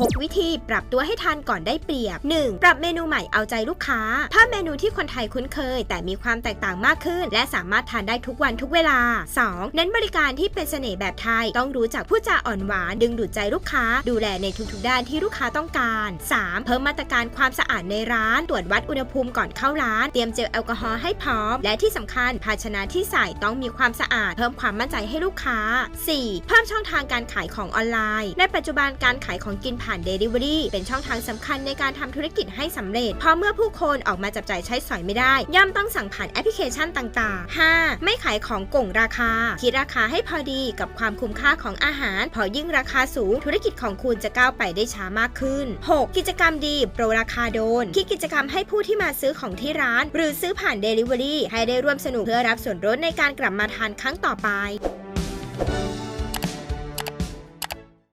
6 วิธีปรับตัวให้ทันก่อนได้เปรียบ 1. ปรับเมนูใหม่เอาใจลูกค้าเพิ่มเมนูที่คนไทยคุ้นเคย แต่มีความแตกต่างมากขึ้น และสามารถทานได้ทุกวันทุกเวลา 2. เน้นบริการที่เป็นเสน่ห์แบบไทย ต้องรู้จักพูดจาอ่อนหวานดึงดูดใจลูกค้า ดูแลในทุกๆด้านที่ลูกค้าต้องการ 3. เพิ่มมาตรการความสะอาดในร้าน ตรวจวัดอุณหภูมิก่อนเข้าร้าน เตรียมเจลแอลกอฮอล์ให้พร้อม และที่สำคัญภาชนะที่ใส่ต้องมีความสะอาด เพิ่มความมั่นใจให้ลูกค้า 4. เพิ่มช่องทางการขายของออนไลน์ ในปัจจุบันการขายของกินผ่าน Delivery เป็นช่องทางสำคัญในการทำธุรกิจให้สำเร็จ เพราะเมื่อผู้คนออกมาจับจ่ายใช้สอยไม่ได้ ย่อมต้องสั่งผ่านแอปพลิเคชันต่างๆ 5. ไม่ขายของโก่งราคา คิดราคาให้พอดีกับความคุ้มค่าของอาหาร พอยิ่งราคาสูง ธุรกิจของคุณจะก้าวไปได้ช้ามากขึ้น 6. กิจกรรมดี โปรราคาโดน คิดกิจกรรมให้ผู้ที่มาซื้อของที่ร้าน หรือซื้อผ่าน Delivery ให้ได้ร่วมสนุกเพื่อรับส่วนลดในการกลับมาทานครั้งต่อไป